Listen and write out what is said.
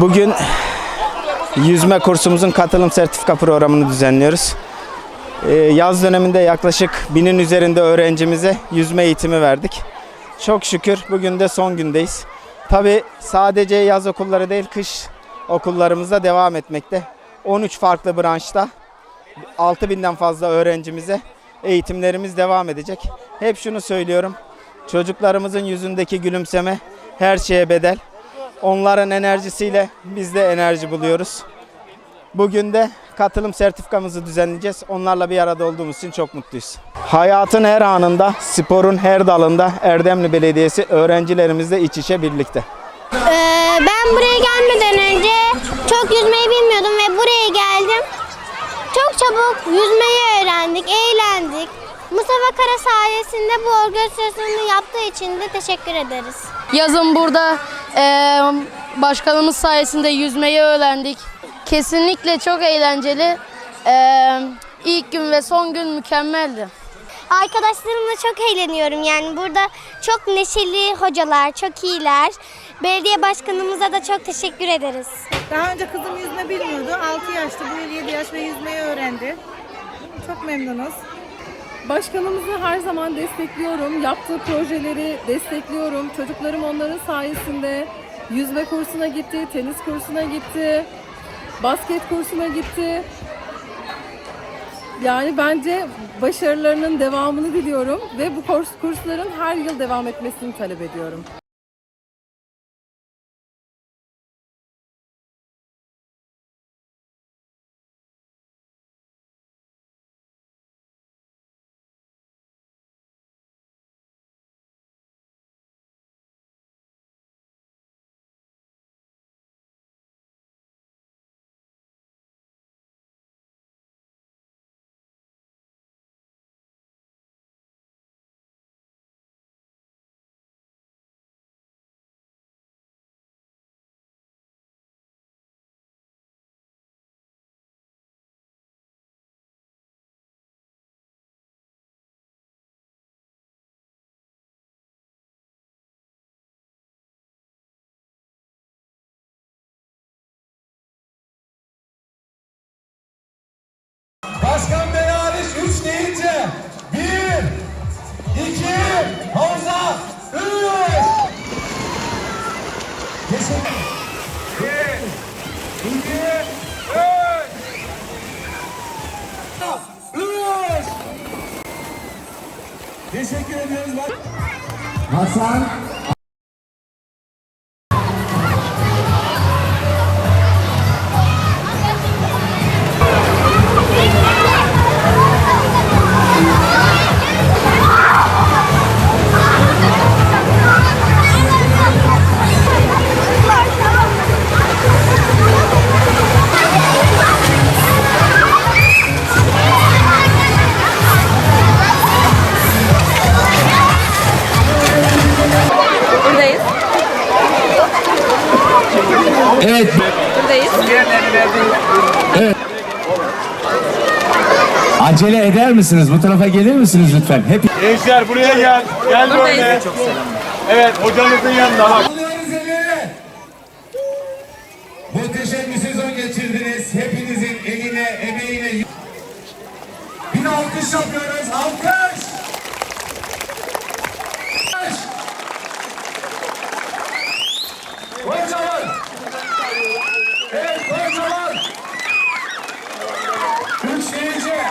Bugün yüzme kursumuzun katılım sertifika programını düzenliyoruz. Ee, Yaz döneminde yaklaşık binin üzerinde öğrencimize yüzme eğitimi verdik. Çok şükür bugün de son gündeyiz. Tabi sadece yaz okulları değil kış okullarımız da devam etmekte. 13 farklı branşta 6000'den fazla öğrencimize eğitimlerimiz devam edecek. Hep şunu söylüyorum. Çocuklarımızın yüzündeki gülümseme her şeye bedel. Onların enerjisiyle biz de enerji buluyoruz. Bugün de katılım sertifikamızı düzenleyeceğiz. Onlarla bir arada olduğumuz için çok mutluyuz. Hayatın her anında, sporun her dalında Erdemli Belediyesi öğrencilerimizle iç içe birlikte. Ee, ben buraya gelmeden önce çok yüzmeyi bilmiyordum ve buraya geldim. Çok çabuk yüzmeyi öğrendik, eğlendik. Mustafa Kara sayesinde bu organizasyonu yaptığı için de teşekkür ederiz. Yazın burada eee, başkanımız sayesinde yüzmeyi öğrendik. Kesinlikle çok eğlenceli. Eee ilk gün ve son gün mükemmeldi. Arkadaşlarımla çok eğleniyorum yani burada çok neşeli hocalar, çok iyiler. Belediye başkanımıza da çok teşekkür ederiz. Daha önce kızım yüzme bilmiyordu. 6 yaşta, bu yıl 7 yaş ve yüzmeyi öğrendi. Çok memnunuz. Başkanımızı her zaman destekliyorum. Yaptığı projeleri destekliyorum. Çocuklarım onların sayesinde yüzme kursuna gitti, tenis kursuna gitti, basket kursuna gitti. Yani bence başarılarının devamını diliyorum ve bu kurs, kursların her yıl devam etmesini talep ediyorum. Teşekkür 1 2 3 Teşekkür ediyoruz. Hasan Evet Buradayız. acele eder misiniz? Bu tarafa gelir misiniz lütfen? Hep Gençler buraya gel. Gel Buradayız. böyle. Evet hocamızın yanında bak. Muhteşem bir sezon geçirdiniz. Hepinizin eline, emeğine. Bir alkış yapıyoruz. Alkış. Alkış. Kocaman.